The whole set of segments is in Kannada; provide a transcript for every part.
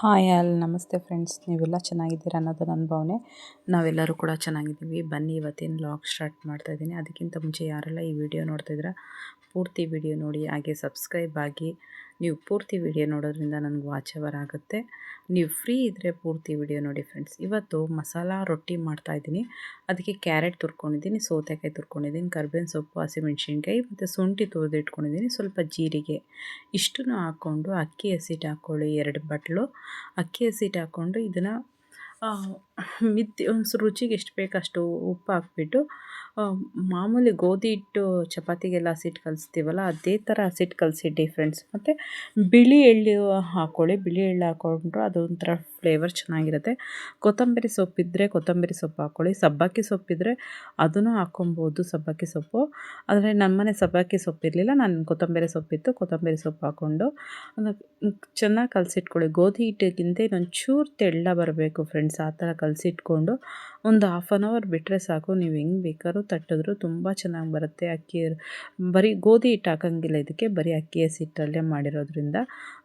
ಹಾಯ್ ಆಲ್, ನಮಸ್ತೆ ಫ್ರೆಂಡ್ಸ್. ನೀವೆಲ್ಲ ಚೆನ್ನಾಗಿದ್ದೀರಾ ಅನ್ನೋದು ನನ್ನ ಭಾವನೆ. ನಾವೆಲ್ಲರೂ ಕೂಡ ಚೆನ್ನಾಗಿದ್ದೀವಿ. ಬನ್ನಿ, ಇವತ್ತಿನ ಲಾಗ್ ಸ್ಟಾರ್ಟ್ ಮಾಡ್ತಾ ಇದ್ದೀನಿ. ಅದಕ್ಕಿಂತ ಮುಂಚೆ ಯಾರೆಲ್ಲ ಈ ವಿಡಿಯೋ ನೋಡ್ತಾಯಿದ್ದೀರಾ ಪೂರ್ತಿ ವಿಡಿಯೋ ನೋಡಿ, ಹಾಗೆ ಸಬ್ಸ್ಕ್ರೈಬ್ ಆಗಿ ನೀವು ಪೂರ್ತಿ ವಿಡಿಯೋ ನೋಡೋದ್ರಿಂದ ನನಗೆ ವಾಚ್ ಆಗುತ್ತೆ. ನೀವು ಫ್ರೀ ಇದ್ದರೆ ಪೂರ್ತಿ ವಿಡಿಯೋ ನೋಡಿ ಫ್ರೆಂಡ್ಸ್. ಇವತ್ತು ಮಸಾಲ ರೊಟ್ಟಿ ಮಾಡ್ತಾಯಿದ್ದೀನಿ ಅದಕ್ಕೆ ಕ್ಯಾರೆಟ್ ತುರ್ಕೊಂಡಿದ್ದೀನಿ, ಸೌತೆಕಾಯಿ ತುರ್ಕೊಂಡಿದ್ದೀನಿ, ಕರ್ಬೇವಿನ ಸೊಪ್ಪು, ಹಸಿಮೆಣ್ಸಿನ್ಕಾಯಿ ಮತ್ತು ಶುಂಠಿ ತುರಿದು ಇಟ್ಕೊಂಡಿದ್ದೀನಿ ಸ್ವಲ್ಪ ಜೀರಿಗೆ ಇಷ್ಟನ್ನು ಹಾಕ್ಕೊಂಡು ಅಕ್ಕಿ ಹಸಿಟ್ಟು ಹಾಕ್ಕೊಳ್ಳಿ ಎರಡು ಬಟ್ಲು. ಅಕ್ಕಿ ಹಸಿಟ್ಟು ಹಾಕ್ಕೊಂಡು ಇದನ್ನು ಮಿತ್ತಿ ಒಂದು ರುಚಿಗೆ ಎಷ್ಟು ಬೇಕು ಅಷ್ಟು ಉಪ್ಪು ಹಾಕ್ಬಿಟ್ಟು ಮಾಮೂಲಿ ಗೋಧಿ ಹಿಟ್ಟು ಚಪಾತಿಗೆಲ್ಲ ಹಸಿಟ್ಟು ಕಲಿಸ್ತೀವಲ್ಲ, ಅದೇ ಥರ ಹಸಿಟ್ಟು ಕಲಸಿಡಿ ಫ್ರೆಂಡ್ಸ್ ಮತ್ತು ಬಿಳಿ ಎಳ್ಳು ಹಾಕ್ಕೊಳ್ಳಿ ಬಿಳಿ ಎಳ್ಳು ಹಾಕ್ಕೊಂಡ್ರು ಅದೊಂಥರ ಫ್ಲೇವರ್ ಚೆನ್ನಾಗಿರುತ್ತೆ. ಕೊತ್ತಂಬರಿ ಸೊಪ್ಪಿದ್ದರೆ ಕೊತ್ತಂಬರಿ ಸೊಪ್ಪು ಹಾಕ್ಕೊಳ್ಳಿ ಸಬ್ಬಕ್ಕಿ ಸೊಪ್ಪಿದ್ದರೆ ಅದನ್ನು ಹಾಕ್ಕೊಬೋದು ಸಬ್ಬಕ್ಕಿ ಸೊಪ್ಪು. ಆದರೆ ನಮ್ಮನೆ ಸಬ್ಬಕ್ಕಿ ಸೊಪ್ಪಿರಲಿಲ್ಲ ನಾನು ಕೊತ್ತಂಬರಿ ಸೊಪ್ಪಿತ್ತು ಕೊತ್ತಂಬರಿ ಸೊಪ್ಪು ಹಾಕ್ಕೊಂಡು ಚೆನ್ನಾಗಿ ಕಲಸಿಟ್ಕೊಳ್ಳಿ. ಗೋಧಿ ಹಿಟ್ಟಿಗಿಂತ ಇನ್ನೊಂಚೂರು ತೆಳ್ಳ ಬರಬೇಕು ಫ್ರೆಂಡ್ಸ್ ಆ ಥರ ಕಲಸಿಟ್ಕೊಂಡು ಒಂದು ಹಾಫ್ ಆನ್ ಅವರ್ ಬಿಟ್ಟರೆ ಸಾಕು, ನೀವು ಹೆಂಗೆ ಬೇಕಾದ್ರೂ ತಟ್ಟಿದ್ರು ತುಂಬ ಚೆನ್ನಾಗಿ ಬರುತ್ತೆ. ಅಕ್ಕಿ ಬರೀ ಗೋಧಿ ಹಿಟ್ಟು ಹಾಕೋಂಗಿಲ್ಲ ಇದಕ್ಕೆ, ಬರೀ ಅಕ್ಕಿ ಹಸಿಟ್ಟಲ್ಲೇ ಮಾಡಿರೋದ್ರಿಂದ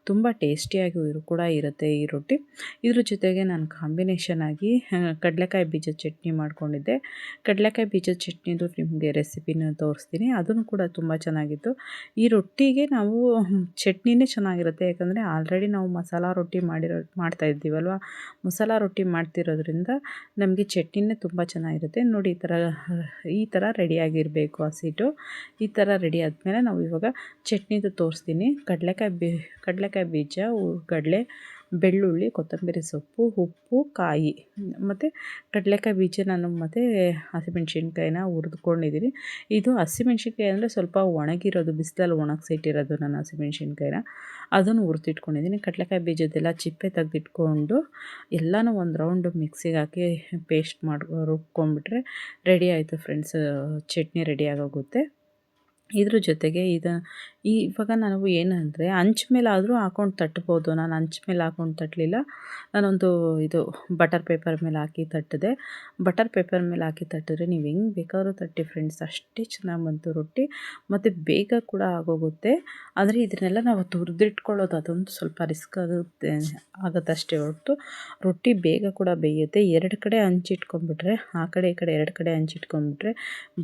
ತುಂಬ ಟೇಸ್ಟಿಯಾಗಿ ಕೂಡ ಇರುತ್ತೆ ಈ ರೊಟ್ಟಿ. ಇದ್ರ ಜೊತೆಗೆ ನಾನು ಕಾಂಬಿನೇಷನ್ ಆಗಿ ಕಡಲೆಕಾಯಿ ಬೀಜದ ಚಟ್ನಿ ಮಾಡ್ಕೊಂಡಿದ್ದೆ. ಕಡಲೆಕಾಯಿ ಬೀಜದ ಚಟ್ನಿದು ನಿಮಗೆ ರೆಸಿಪಿನ ತೋರಿಸ್ತೀನಿ, ಅದನ್ನು ಕೂಡ ತುಂಬ ಚೆನ್ನಾಗಿತ್ತು. ಈ ರೊಟ್ಟಿಗೆ ನಾವು, ಚಟ್ನಿನೇ ಚೆನ್ನಾಗಿರುತ್ತೆ, ಯಾಕಂದರೆ ಆಲ್ರೆಡಿ ನಾವು ಮಸಾಲ ರೊಟ್ಟಿ ಮಾಡಿರೋ, ಮಾಡ್ತಾ ಇದ್ದೀವಲ್ವ? ಮಸಾಲ ರೊಟ್ಟಿ ಮಾಡ್ತಿರೋದ್ರಿಂದ ನಮಗೆ ಚಟ್ನಿನೇ ತುಂಬ ಚೆನ್ನಾಗಿರುತ್ತೆ. ನೋಡಿ, ಈ ಥರ ಈ ಥರ ರೆಡಿಯಾಗಿರಬೇಕು ಹಸಿಟ್ಟು ಈ ಥರ ರೆಡಿ ಆದಮೇಲೆ ನಾವು ಇವಾಗ ಚಟ್ನಿದು ತೋರಿಸ್ತೀನಿ. ಕಡಲೆಕಾಯಿ ಬೀ ಕಡಲೆಕಾಯಿ ಬೀಜ ಕಡಲೆ ಬೆಳ್ಳುಳ್ಳಿ, ಕೊತ್ತಂಬರಿ ಸೊಪ್ಪು, ಉಪ್ಪು, ಕಾಯಿ. ಮತ್ತು ಕಡಲೆಕಾಯಿ ಬೀಜ ನಾನು ಮತ್ತು ಹಸಿಮೆಣ್ಸಿನ್ಕಾಯಿನ ಹುರಿದುಕೊಂಡಿದ್ದೀನಿ ಇದು ಹಸಿಮೆಣ್ಸಿನ್ಕಾಯಿ ಅಂದರೆ ಸ್ವಲ್ಪ ಒಣಗಿರೋದು, ಬಿಸಿಲಲ್ಲಿ ಒಣಗಿಸಿಟ್ಟಿರೋದು ನಾನು ಹಸಿಮೆಣ್ಸಿನ್ಕಾಯಿನ. ಅದನ್ನು ಹುರಿದಿಟ್ಕೊಂಡಿದ್ದೀನಿ ಕಡಲೆಕಾಯಿ ಬೀಜದ್ದೆಲ್ಲ ಚಿಪ್ಪೆ ತೆಗೆದಿಟ್ಕೊಂಡು ಎಲ್ಲನೂ ಒಂದು ರೌಂಡು ಮಿಕ್ಸಿಗೆ ಹಾಕಿ ಪೇಸ್ಟ್ ಮಾಡಿ ರುಬ್ಕೊಂಡ್ಬಿಟ್ರೆ ರೆಡಿ ಆಯಿತು ಫ್ರೆಂಡ್ಸ್ ಚಟ್ನಿ ರೆಡಿ ಆಗೋಗುತ್ತೆ. ಇದ್ರ ಜೊತೆಗೆ ಇದು ಈ ಇವಾಗ ನಾವು ಏನಂದರೆ ಹಂಚ್ ಮೇಲೆ ಆದರೂ ಹಾಕೊಂಡು ತಟ್ಬೋದು. ನಾನು ಹಂಚ್ ಮೇಲೆ ಹಾಕೊಂಡು ತಟ್ಟಲಿಲ್ಲ ನಾನೊಂದು ಇದು ಬಟರ್ ಪೇಪರ್ ಮೇಲೆ ಹಾಕಿ ತಟ್ಟಿದೆ. ಬಟರ್ ಪೇಪರ್ ಮೇಲೆ ಹಾಕಿ ತಟ್ಟಿದ್ರೆ ನೀವು ಹೆಂಗೆ ಬೇಕಾದರೂ ತಟ್ಟಿ ಫ್ರೆಂಡ್ಸ್. ಅಷ್ಟೇ ಚೆನ್ನಾಗಿ ಬಂತು ರೊಟ್ಟಿ. ಮತ್ತು ಬೇಗ ಕೂಡ ಆಗೋಗುತ್ತೆ. ಆದರೆ ಇದನ್ನೆಲ್ಲ ನಾವು ತುರಿದಿಟ್ಕೊಳ್ಳೋದು ಅದೊಂದು ಸ್ವಲ್ಪ ರಿಸ್ಕ್ ಆಗುತ್ತೆ ಆಗುತ್ತಷ್ಟೇ ಹೊರತು. ರೊಟ್ಟಿ ಬೇಗ ಕೂಡ ಬೇಯುತ್ತೆ. ಎರಡು ಕಡೆ ಹಂಚಿಟ್ಕೊಂಡ್ಬಿಟ್ರೆ ಆ ಕಡೆ ಈ ಕಡೆ ಎರಡು ಕಡೆ ಹಂಚಿಟ್ಕೊಂಡ್ಬಿಟ್ರೆ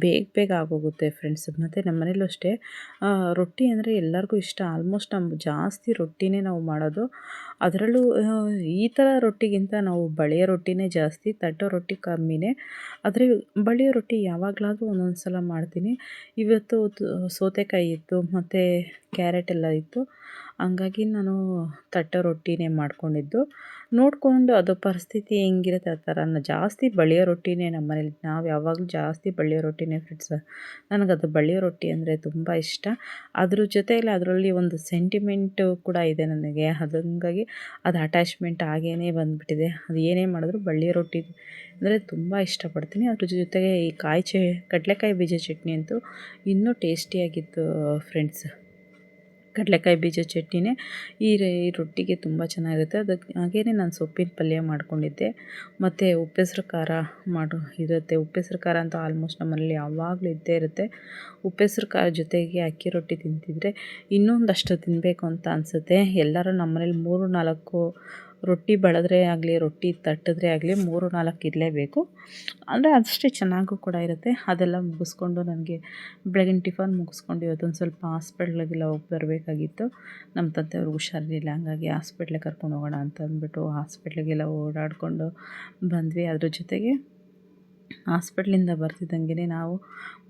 ಬೇಗ ಬೇಗ ಆಗೋಗುತ್ತೆ ಫ್ರೆಂಡ್ಸ್. ಮತ್ತು ನಮ್ಮ ಮನೇಲೂ ಅಷ್ಟೇ ರೊಟ್ಟಿ ಅಂದರೆ ಎಲ್ಲರಿಗೂ ಇಷ್ಟ. ಆಲ್ಮೋಸ್ಟ್ ನಮ್ಮ ಜಾಸ್ತಿ ರೊಟ್ಟಿನೇ ನಾವು ಮಾಡೋದು. ಅದರಲ್ಲೂ ಈ ಥರ ರೊಟ್ಟಿಗಿಂತ ನಾವು ಬಳೆಯ ರೊಟ್ಟಿನೇ ಜಾಸ್ತಿ, ತಟ್ಟೋ ರೊಟ್ಟಿ ಕಮ್ಮಿನೇ. ಆದರೆ ಬಳೆಯ ರೊಟ್ಟಿ ಯಾವಾಗಲಾದರೂ ಒಂದೊಂದು ಸಲ ಮಾಡ್ತೀನಿ. ಇವತ್ತು ಸೌತೆಕಾಯಿ ಇತ್ತು, ಮತ್ತು ಕ್ಯಾರೆಟ್ ಎಲ್ಲ ಇತ್ತು. ಹಂಗಾಗಿ ನಾನು ತಟ್ಟ ರೊಟ್ಟಿನೇ ಮಾಡ್ಕೊಂಡಿದ್ದು. ನೋಡಿಕೊಂಡು ಅದು ಪರಿಸ್ಥಿತಿ ಹೆಂಗಿರುತ್ತೆ ಆ ಥರ ಜಾಸ್ತಿ ಬಳಿಯೋ ರೊಟ್ಟಿನೇ ನಮ್ಮ ಮನೇಲಿ. ನಾವು ಯಾವಾಗಲೂ ಜಾಸ್ತಿ ಬಳಿಯೋ ರೊಟ್ಟಿನೇ ಫ್ರೆಂಡ್ಸ್ ನನಗದು ಬಳಿಯೋ ರೊಟ್ಟಿ ಅಂದರೆ ತುಂಬ ಇಷ್ಟ. ಅದ್ರ ಜೊತೆಯಲ್ಲಿ ಅದರಲ್ಲಿ ಒಂದು ಸೆಂಟಿಮೆಂಟು ಕೂಡ ಇದೆ ನನಗೆ. ಅದು ಅದು ಅಟ್ಯಾಚ್ಮೆಂಟ್ ಆಗೇ ಬಂದುಬಿಟ್ಟಿದೆ. ಅದು ಏನೇ ಮಾಡಿದ್ರು ಬಳ್ಳಿಯ ರೊಟ್ಟಿ ಅಂದರೆ ತುಂಬ ಇಷ್ಟಪಡ್ತೀನಿ. ಅದ್ರ ಜೊತೆಗೆ ಈ ಕಾಯಿ ಚ ಕಡಲೆಕಾಯಿ ಬೀಜ ಚಟ್ನಿ ಅಂತೂ ಇನ್ನೂ ಟೇಸ್ಟಿಯಾಗಿತ್ತು ಫ್ರೆಂಡ್ಸ್. ಕಡಲೆಕಾಯಿ ಬೀಜ ಚಟ್ನಿನೇ. ಈ ರೊಟ್ಟಿಗೆ ತುಂಬ ಚೆನ್ನಾಗಿರುತ್ತೆ. ಅದಕ್ಕೆ ಹಾಗೆಯೇ ನಾನು ಸೊಪ್ಪಿನ ಪಲ್ಯ ಮಾಡ್ಕೊಂಡಿದ್ದೆ. ಮತ್ತು ಉಪ್ಪೆಸ್ರು ಖಾರ ಮಾಡೋ, ಇರುತ್ತೆ. ಉಪ್ಪೆಸ್ರು ಖಾರ ಅಂತ ಆಲ್ಮೋಸ್ಟ್ ನಮ್ಮಲ್ಲಿ ಯಾವಾಗಲೂ ಇದ್ದೇ ಇರುತ್ತೆ. ಉಪ್ಪೆಸ್ರು ಖಾರ ಜೊತೆಗೆ ಅಕ್ಕಿ ರೊಟ್ಟಿ ತಿಂತಿದ್ರೆ ಇನ್ನೊಂದಷ್ಟು ತಿನ್ನಬೇಕು ಅಂತ ಅನಿಸುತ್ತೆ. ಎಲ್ಲರೂ ನಮ್ಮನೇಲಿ ಮೂರು ನಾಲ್ಕು ರೊಟ್ಟಿ ಬಳದ್ರೆ ಆಗಲಿ, ರೊಟ್ಟಿ ತಟ್ಟಿದ್ರೆ ಆಗಲಿ ಮೂರು, ನಾಲ್ಕು ಇರಲೇಬೇಕು ಅಂದರೆ ಅಷ್ಟೇ ಚೆನ್ನಾಗೂ ಕೂಡ ಇರುತ್ತೆ. ಅದೆಲ್ಲ ಮುಗಿಸ್ಕೊಂಡು ನನಗೆ ಬೆಳಗಿನ ಟಿಫನ್ ಮುಗಿಸ್ಕೊಂಡು ಇವತ್ತೊಂದು ಸ್ವಲ್ಪ ಹಾಸ್ಪಿಟ್ಲಿಗೆಲ್ಲ ಹೋಗಿ ಬರಬೇಕಾಗಿತ್ತು. ನಮ್ಮ ತಂದೆಯವ್ರಿಗೆ ಹುಷಾರಿಲ್ಲ ಹಂಗಾಗಿ ಹಾಸ್ಪಿಟ್ಲಿಗೆ ಕರ್ಕೊಂಡು ಹೋಗೋಣ ಅಂತ ಅಂದ್ಬಿಟ್ಟು ಹಾಸ್ಪಿಟ್ಲಿಗೆಲ್ಲ ಓಡಾಡಿಕೊಂಡು ಬಂದ್ವಿ. ಅದ್ರ ಜೊತೆಗೆ ಹಾಸ್ಪಿಟ್ಲಿಂದ ಬರ್ತಿದ್ದಂಗೆ ನಾವು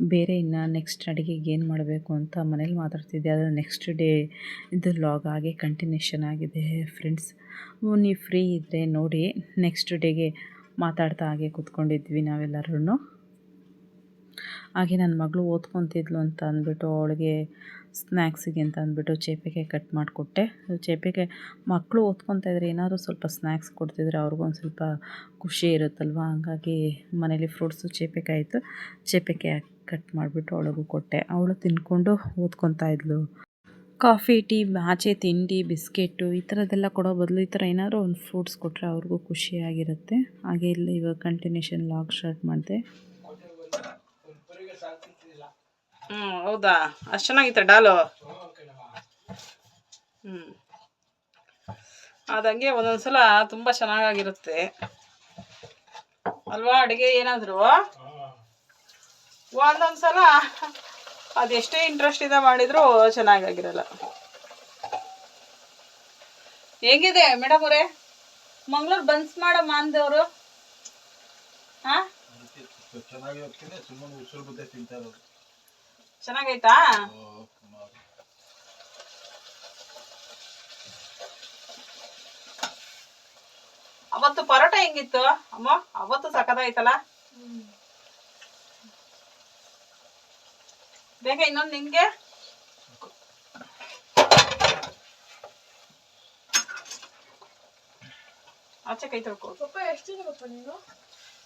ಬೇರೆ ಇನ್ನು ನೆಕ್ಸ್ಟ್ ಅಡುಗೆಗೆ ಏನು ಮಾಡಬೇಕು ಅಂತ ಮನೇಲಿ ಮಾತಾಡ್ತಿದ್ದೆ. ಆದರೆ ನೆಕ್ಸ್ಟ್ ಡೇ ಇದು ಲಾಗ್ ಆಗಿ ಕಂಟಿನ್ಯೂಷನ್ ಆಗಿದೆ ಫ್ರೆಂಡ್ಸ್ ನೀವು ಫ್ರೀ ಇದ್ದರೆ ನೋಡಿ ನೆಕ್ಸ್ಟ್ ಡೇಗೆ ಮಾತಾಡ್ತಾ ಹಾಗೆ ಕೂತ್ಕೊಂಡಿದ್ವಿ ನಾವೆಲ್ಲರೂ ಹಾಗೆ ನನ್ನ ಮಗಳು ಓದ್ಕೊತಿದ್ಲು ಅಂತ ಅಂದ್ಬಿಟ್ಟು ಅವಳಿಗೆ ಸ್ನ್ಯಾಕ್ಸಿಗೆ ಅಂತ ಅಂದ್ಬಿಟ್ಟು ಚೇಪೆಕಾಯಿ ಕಟ್ ಮಾಡಿಕೊಟ್ಟೆ. ಚೇಪೆಕಾಯಿ ಮಕ್ಕಳು ಓದ್ಕೊತಾ ಇದ್ರೆ ಏನಾದರೂ ಸ್ವಲ್ಪ ಸ್ನ್ಯಾಕ್ಸ್ ಕೊಡ್ತಿದ್ರೆ ಅವ್ರಿಗೂ ಒಂದು ಸ್ವಲ್ಪ ಖುಷಿ ಇರುತ್ತಲ್ವ? ಹಂಗಾಗಿ ಮನೇಲಿ ಫ್ರೂಟ್ಸು ಚೇಪೆಕಾಯಿ ಆಯಿತು ಕಟ್ ಮಾಡಿಬಿಟ್ಟು ಅವಳಿಗೂ ಕೊಟ್ಟೆ. ಅವಳು ತಿನ್ಕೊಂಡು ಓದ್ಕೊತಾ ಇದ್ಲು. ಕಾಫಿ, ಟೀ, ಆಚೆ ತಿಂಡಿ, ಬಿಸ್ಕೆಟು, ಈ ಥರದ್ದೆಲ್ಲ ಕೊಡೋ ಬದಲು ಈ ಥರ ಏನಾದರೂ ಒಂದು ಫ್ರೂಟ್ಸ್ ಕೊಟ್ಟರೆ ಅವ್ರಿಗೂ ಖುಷಿಯಾಗಿರುತ್ತೆ. ಹಾಗೆ ಇಲ್ಲಿ ಇವಾಗ ಕಂಟಿನ್ಯೂಷನ್ ಲಾಗ್ ಸ್ಟಾರ್ಟ್ ಮಾಡಿದೆ. ಹ್ಞೂ ಹೌದಾ? ಅಷ್ಟು ಚೆನ್ನಾಗಿತ್ತ ಡಾಲು? ಹ್ಞೂ ಅದಂಗೆ ಒಂದೊಂದ್ಸಲ ತುಂಬ ಚೆನ್ನಾಗಿರುತ್ತೆ ಅಲ್ವಾ ಅಡುಗೆ ಏನಾದರೂ? ಒಂದೊಂದ್ಸಲ ಅದೆಷ್ಟೇ ಇಂಟ್ರೆಸ್ಟ್ ಇಂದ ಮಾಡಿದ್ರು ಚೆನ್ನಾಗಾಗಿರಲ್ಲ. ಹೇಗಿದೆ ಮೇಡಮ್ ಅವರೇ? ಮಂಗ್ಳೂರ್ ಬನ್ಸ್ ಮಾಡೋ ಅಂದವರು ಹಾ? ಚೆನ್ನಾಗಿ ಸುಮ್ಮನೆ ಉಸಿರು ಬುದ್ದೆ ತಿಂತಾ ಇರೋದು. ಚೆನ್ನಾಗೈತಾ? ಅವತ್ತು ಪರೋಟ ಹೆಂಗಿತ್ತು? ಅಮ್ಮ ಅವತ್ತು ಸಖತ್ತಾಯ್ತಲ್ಲ ಬೇಗ ಇನ್ನೊಂದು ನಿಂಗೆ ಆಚೆ ಕೈ ತೊಳ್ಕೊ.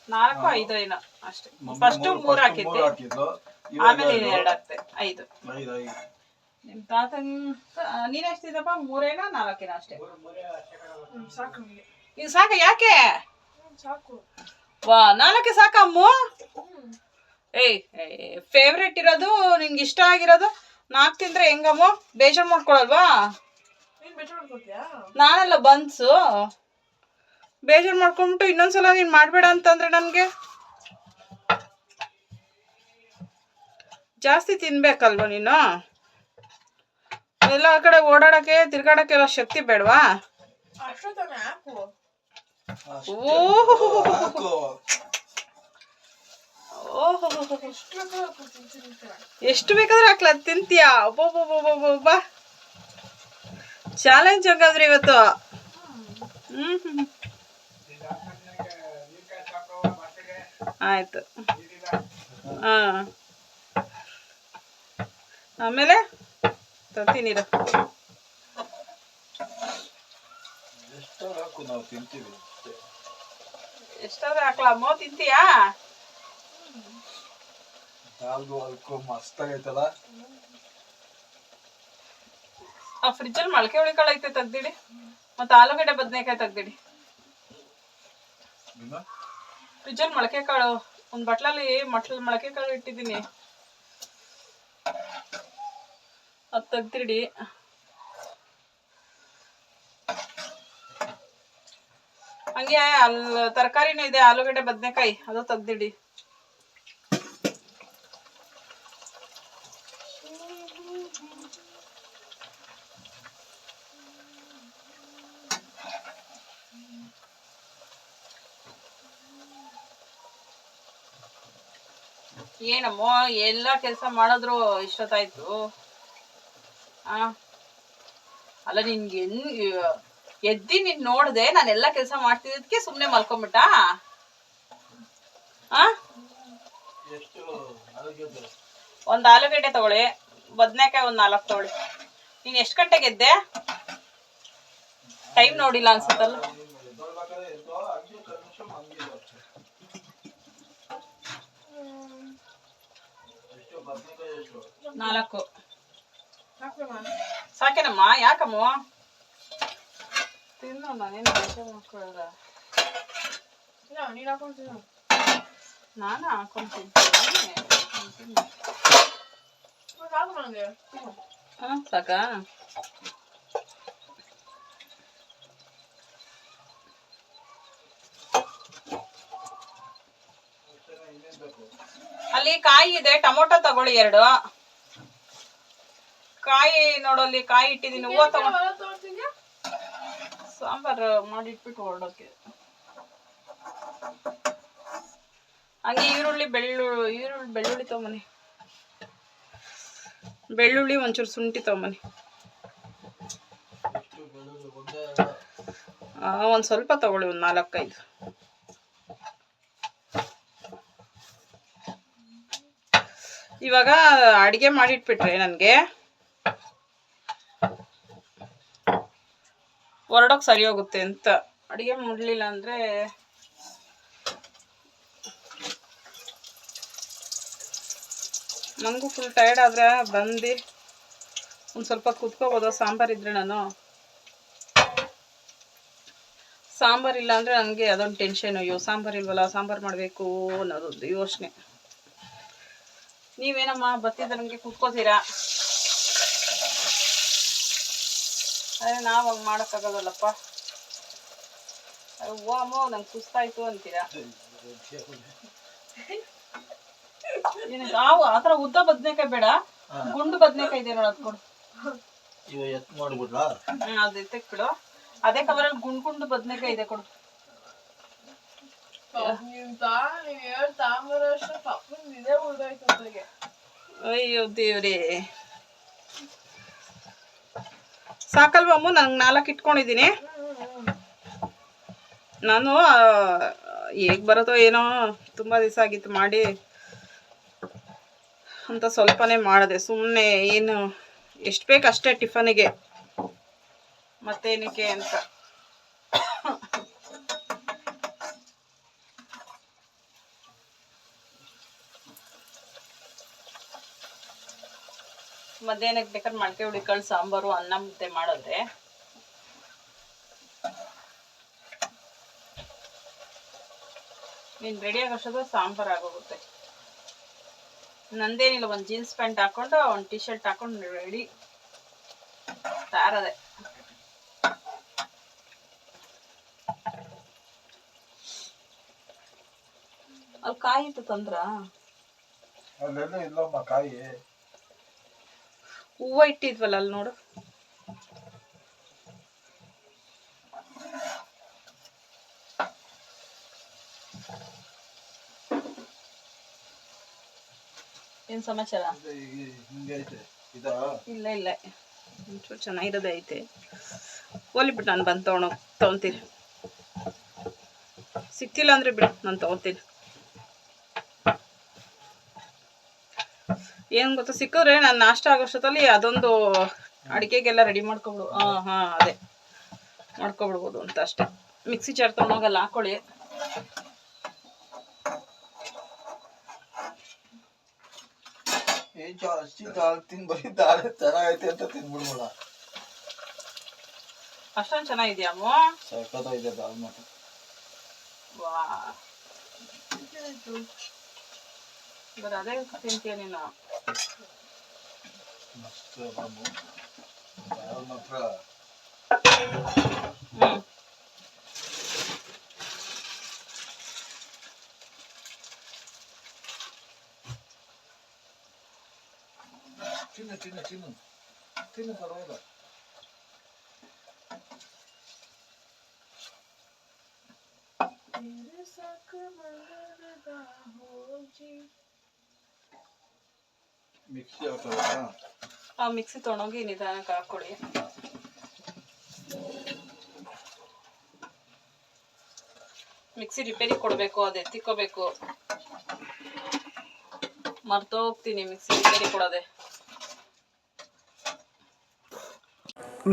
ನಾಲ್ಕು ಐದು ಏನೋ ಅಷ್ಟೇ. ಫಸ್ಟ್ ಮೂರ್ ಹಾಕಿದ್ದೆ. ಆಮೇಲೆ ಎರಡು. ಹಾಕ್ತೆ ಐದು. ನಿಮ್ ತಾತನ್ ನೀನ್ ಎಷ್ಟಿದಪ್ಪ? ಮೂರೇನೋ ನಾಲ್ಕೇನೋ ಅಷ್ಟೇ? ಇದು ಸಾಕ ಯಾಕೆ? ವಾ ನಾಲ್ಕೆ ಸಾಕ ಅಮ್ಮು? ಏಯ್ ಫೇವ್ರೆಟ್ ಇರೋದು ನಿಂಗೆ ಇಷ್ಟ ಆಗಿರೋದು? ನಾಲ್ಕು ತಿಂದ್ರೆ ಹೆಂಗಮ್ಮ? ಬೇಜಾರು ಮಾಡ್ಕೊಳಲ್ವಾ? ನಾನಲ್ಲ ಬನ್ಸು ಬೇಜಾರ್ ಮಾಡ್ಕೊಂಡ್ಬಿಟ್ಟು ಇನ್ನೊಂದ್ಸಲ ನೀನ್ ಮಾಡ್ಬೇಡ ಅಂತಂದ್ರೆ ನನ್ಗೆ? ಜಾಸ್ತಿ ತಿನ್ಬೇಕಲ್ವ ನೀನು? ಎಲ್ಲ ಕಡೆ ಓಡಾಡಕ್ಕೆ ತಿರ್ಗಾಡಕ್ಕೆ ಎಲ್ಲ ಶಕ್ತಿ ಬೇಡವಾ? ಎಷ್ಟು ಬೇಕಾದ್ರೆ ಹಾಕ್ಲ ತಿಂತೀಯಾ? ಒಬ್ಬೊಬ್ಬೊಬ್ಬೊಬ್ಬೊಬ್ಬ ಚಾಲೆಂಜ್ ಹಾಗಾದ್ರೆ ಇವತ್ತು. ಹ್ಮ್ ಹ್ಮ್. ಆಯ್ತು. ಹಾಂ ಆಮೇಲೆ ಅಷ್ಟೇ. ಎಷ್ಟಾದ್ರೂ ಹಾಕ್ಲಮ್ಮೋ ತಿಂತೀಯಾ? ನಾಲ್ಕು ಅದಕ್ಕೂ ಮಸ್ತಾಗೈತಲ್ಲ ಆ ಫ್ರಿಜ್ಜಲ್ಲಿ ಮೊಳಕೆ ಹುಳಿಕಾಳು ಐತೆ ತೆಗ್ದಿಡಿ. ಮತ್ತೆ ಆಲೂಗಡ್ಡೆ ಬದನೆಕಾಯಿ ತೆಗ್ದಿಡಿ. ಫ್ರಿಜ್ಜಲ್ಲಿ ಮೊಳಕೆ ಕಾಳು, ಒಂದು ಬಟ್ಲಲ್ಲಿ ಮಟ್ಲ ಮೊಳಕೆ ಕಾಳು ಇಟ್ಟಿದ್ದೀನಿ. ಅದು ತೆಗ್ದಿಡಿ. ಹಂಗೆ ಅಲ್ಲಿ ತರಕಾರಿನೂ ಇದೆ, ಆಲೂಗಡ್ಡೆ, ಬದನೆಕಾಯಿ, ಅದು ತೆಗ್ದಿಡಿ. ಏನಮ್ಮೋ ಎಲ್ಲ ಕೆಲಸ ಮಾಡಿದ್ರು ಇಷ್ಟೊತ್ತಾಯ್ತು. ಆ ಅಲ್ಲ ನಿನ್ಗೆ ಎದ್ದಿ ನೀನ್ ನೋಡ್ದೆ ಎಲ್ಲ ಕೆಲಸ ಮಾಡ್ತಿದ್ದಕ್ಕೆ ಸುಮ್ಮನೆ ಮಲ್ಕೊಂಬಿಟ್ಟ? ಆ? ಒಂದು ಆಲೂಗಡ್ಡೆ ತಗೊಳ್ಳಿ ಬದ್ನೆಕಾಯಿ ಒಂದು ನಾಲ್ಕು ತಗೊಳ್ಳಿ. ನೀನು ಎಷ್ಟು ಗಂಟೆಗೆ ಎದ್ದೆ? ಟೈಮ್ ನೋಡಿಲ್ಲ ಅನ್ಸುತ್ತಲ್ಲ ಎದ್ದೊಳ್ಬೇಕಾದ್ರೆ ಎದ್ದೋ ಹಂಗೆ ಕನ್ಸಮ್ ಹಂಗೆ ಇರು ಅಷ್ಟೇ. ಎಷ್ಟು ಬದ್ನೆಕಾಯಿ ಎಷ್ಟು ನಾಲ್ಕು. ಸಾಕೇನಮ್ಮ ಯಾಕಮ್ಮ? ತಿನ್ನು ನಾನೇನು ಬೇಜಾರು ಮಾಡ್ಕೊಳ್ಳಲ್ಲ ನಾನು ಹಾಕೊಂಡು ತಿಂತೀನಿ. ಹಾಂ ಸಾಕಾ? ಅಲ್ಲಿ ಕಾಯಿ ಇದೆ ಟೊಮೊಟೊ ತಗೊಳ್ಳಿ ಎರಡು. ಕಾಯಿ ನೋಡಲ್ಲಿ ಕಾಯಿ ಇಟ್ಟಿದ್ದೀನಿ ಹೂವು ತಗೊಂಡು ಸಾಂಬಾರು ಮಾಡಿಟ್ಬಿಟ್ಟು ಹೊರಡೋಕೆ. ಹಂಗೆ ಈರುಳ್ಳಿ ಬೆಳ್ಳುಳ್ಳಿ ಈರುಳ್ಳಿ ಬೆಳ್ಳುಳ್ಳಿ ತೊಗೊಂಬನ್ನಿ. ಬೆಳ್ಳುಳ್ಳಿ ಒಂಚೂರು ಶುಂಠಿ ಬೆಳೆದು ಒಂದು ಸ್ವಲ್ಪ ತಗೊಳ್ಳಿ ಒಂದು ನಾಲ್ಕೈದು. ಇವಾಗ ಅಡಿಗೆ ಮಾಡಿಟ್ಬಿಟ್ರೆ ನನಗೆ. ಹೊರಡೋಕೆ ಸರಿ ಹೋಗುತ್ತೆ ಅಂತ. ಅಡಿಗೆ ಮಾಡಲಿಲ್ಲ ಅಂದರೆ ನನಗೂ ಫುಲ್ ಟಯರ್ಡ್ ಆದರೆ ಬಂದು ಒಂದು ಸ್ವಲ್ಪ ಕುತ್ಕೋಬೋದು. ಸಾಂಬಾರಿದ್ರೆ ನಾನು. ಸಾಂಬಾರ್ ಇಲ್ಲ ಅಂದರೆ ನನಗೆ ಅದೊಂದು ಟೆನ್ಷನ್ ಅಯ್ಯೋ, ಸಾಂಬಾರ್ ಇಲ್ವಲ್ಲ, ಸಾಂಬಾರು ಮಾಡಬೇಕು ಅನ್ನೋದೊಂದು ಯೋಚನೆ. ನೀವೇನಮ್ಮ ಬತ್ತಿದ ನಮಗೆ ಕುತ್ಕೋತೀರಾ? ಅದೇ ನಾವು ಹಂಗೆ ಮಾಡೋಕ್ಕಾಗೋದಲ್ಲಪ್ಪ ಅವ್ವ ಅಮ್ಮ ನಂಗೆ ಸುಸ್ತಾಯ್ತು ಅಂತೀರಾ? ನಿನಗೆ ಆ ಥರ ಉದ್ದ ಬದ್ನೆಕಾಯಿ ಬೇಡ? ಗುಂಡು ಬದ್ನೆಕಾಯಿ ಇದೆ ನೋಡು ಅದು ಕೊಡು. ಅದೇ ಕವರಲ್ಲಿ ಗುಂಡು ಗುಂಡು ಬದ್ನೆಕಾಯಿ ಇದೆ ಕೊಡು. ಅಯ್ಯೋ ದೇವ್ರಿ. ಸಾಕಲ್ವಮ್ಮ ನಂಗೆ ನಾಲ್ಕು ಇಟ್ಕೊಂಡಿದ್ದೀನಿ. ನಾನು ಹೇಗೆ ಬರೋದೋ ಏನೋ ತುಂಬ ದಿವಸ ಆಗಿತ್ತು ಮಾಡಿ ಅಂತ ಸ್ವಲ್ಪನೇ ಮಾಡಿದೆ. ಸುಮ್ಮನೆ ಏನು, ಎಷ್ಟು ಬೇಕು ಅಷ್ಟೇ ಟಿಫನಿಗೆ ಮತ್ತೇನಕ್ಕೆ ಅಂತ. ಮಧ್ಯಾಹ್ನಕ್ಕೆ ಬೇಕಾದ್ರೆ ಮಡಕೆ ಹುಡಿಕಾಳು ಸಾಂಬಾರು, ಅನ್ನ ಮುದ್ದೆ ಮಾಡಿದ್ರೆ. ನೀನು ರೆಡಿ ಆಗೋಷ್ಟು ಸಾಂಬಾರು ಆಗೋಗುತ್ತೆ. ನಂದೇನಿಲ್ಲ, ಒಂದು ಜೀನ್ಸ್ ಪ್ಯಾಂಟ್ ಹಾಕೊಂಡು, ಒಂದು ಟಿ ಶರ್ಟ್ ಹಾಕೊಂಡು ರೆಡಿ ತಾರದೆ ಅಲ್ಲಿ ಕಾಯಿ ಇತ್ತು ತಂದ್ರ? ಕಾಯಿ. ಹೂವು ಇಟ್ಟಿದ್ವಲ್ಲ ಅಲ್ಲಿ ನೋಡು. ಏನ್ ಸಮಾಚಾರ? ಇಲ್ಲ ಇಲ್ಲ. ಒಂಚೂರು ಚೆನ್ನಾಗಿರೋದೇ ಐತೆ. ಹೋಲಿಬಿಟ್ಟು ನಾನು ಬಂದು ತೊಗೊಂಡು ತೊಗೊತೀನಿ. ಸಿಕ್ತಿಲ್ಲ ಅಂದ್ರೆ ಬಿಡು ನಾನು ತೊಗೊತೀನಿ. ಏನು ಗೊತ್ತಾ? ಸಿಕ್ಕಿದ್ರೆ ನಾನು ನಾಷ್ಟ ಆಗೋಷ್ಟೊತ್ತಲ್ಲಿ ಅದೊಂದು ಅಡಿಕೆಗೆಲ್ಲ ರೆಡಿ ಮಾಡ್ಕೊಬಿಡು ಹಾಂ ಹಾ ಅದೇ. ಮಾಡ್ಕೊಬಿಡ್ಬೋದು ಅಂತ ಅಷ್ಟೇ. ಮಿಕ್ಸಿ ಜಾರ್ ತಗೊಂಡೋಗಲ್ಲ ಹಾಕೊಳ್ಳಿ. ಅಷ್ಟೊಂದ್ ಚೆನ್ನಾಗಿದ್ಯಾ ಅದೇ ತಿಂತೀಯ ನೀನು. Mastığımı almatra. Tiene, tiene, tiene. Tiene parola. Sakın alır da hoci. Mixie ಹಾಕೋದಾ ಆ ಮಿಕ್ಸಿ ತೊಗೊಂಡೋಗಿ ನಿಧಾನಕ್ಕೆ ಹಾಕೊಳ್ಳಿ ಮಿಕ್ಸಿ ರಿಪೇರಿ ಕೊಡಬೇಕು ಅದು ಎತ್ತಿಕೋಬೇಕು ಮರ್ತೋಗ್ತೀನಿ ಮಿಕ್ಸಿ ರಿಪೇರಿ ಕೊಡೋದೆ.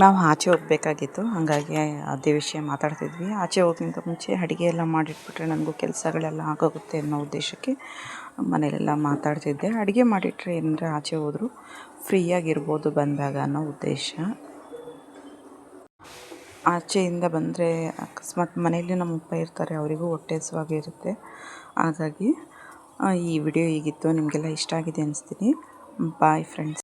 ನಾವು ಆಚೆ ಹೋಗ್ಬೇಕಾಗಿತ್ತು ಹಾಗಾಗಿ ಅದೇ ವಿಷಯ ಮಾತಾಡ್ತಿದ್ವಿ. ಆಚೆ ಹೋಗಿಂತ ಮುಂಚೆ ಅಡುಗೆ ಎಲ್ಲ ಮಾಡಿಟ್ಬಿಟ್ರೆ ನನಗೂ ಕೆಲಸಗಳೆಲ್ಲ ಆಗೋಗುತ್ತೆ ಅನ್ನೋ ಉದ್ದೇಶಕ್ಕೆ ಮನೇಲೆಲ್ಲ ಮಾತಾಡ್ತಿದ್ದೆ. ಅಡುಗೆ ಮಾಡಿಟ್ರೆ ಏನಂದರೆ ಆಚೆ ಹೋದರೂ ಫ್ರೀಯಾಗಿರ್ಬೋದು ಬಂದಾಗ ಅನ್ನೋ ಉದ್ದೇಶ. ಆಚೆಯಿಂದ ಬಂದರೆ ಅಕಸ್ಮಾತ್ ಮನೆಯಲ್ಲಿ ನಮ್ಮ ಅಪ್ಪ ಇರ್ತಾರೆ, ಅವರಿಗೂ ಹೊಟ್ಟೆ ಹಸಿವಾಗಿರುತ್ತೆ ಹಾಗಾಗಿ ಈ ವಿಡಿಯೋ ಹೀಗಿತ್ತು. ನಿಮಗೆಲ್ಲ ಇಷ್ಟ ಆಗಿದೆ ಅನಿಸ್ತೀನಿ. Bye friends